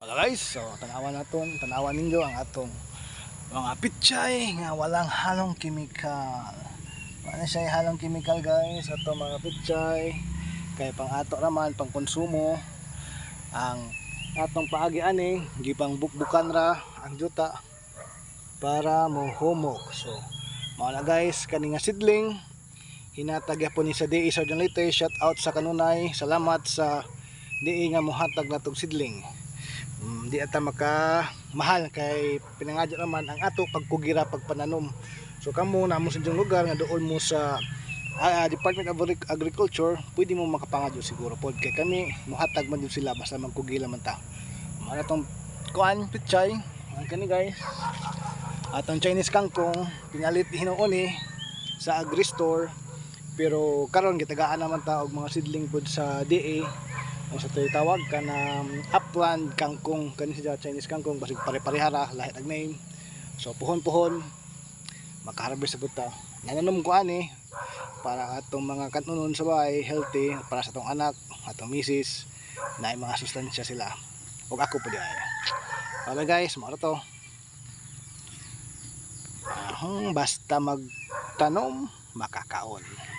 Wala guys, so tanawan naton, tanawan ninyo ang atong mga pichay nga walang halong chemical. Ano siya halong chemical guys, ato mga pichay. Kaya pang ato naman, pang konsumo. Ang atong paagi ani, gipang bukbukan ra ang juta para mo humok. So, mao na guys, kani nga sidling hinatag yapon ni sa DE Sergeant Leyte, shout out sa kanunay, salamat sa DE nga mohatag natong sidling. Mm, di ata maka mahal kay pinangadyo naman ang ato pagkugira pagpananom. So kamo na mo sa inyong lugar nga doon mo sa ah, Department of Agric- Agriculture pwede mo makapangadyo siguro pod. Kay kami muhatag man yun sila basta magkugila man ta. Mga tong kuan pichay ang kani guys. Atong Chinese kangkong pinalit hinuon sa agri store pero karon gitagaan naman ta og mga seedling pod sa DA ang sa tawag ka na upland kangkong. Kani siya Chinese kangkong basig pare-parehara lahi ang name. So puhon-puhon makaharvest sa buta. Nananom ko ani para atong mga katunon sa bahay healthy para sa atong anak atong misis na mga sustansya sila. Ug ako po di ay. Okay guys maro to. Ahong basta magtanom makakaon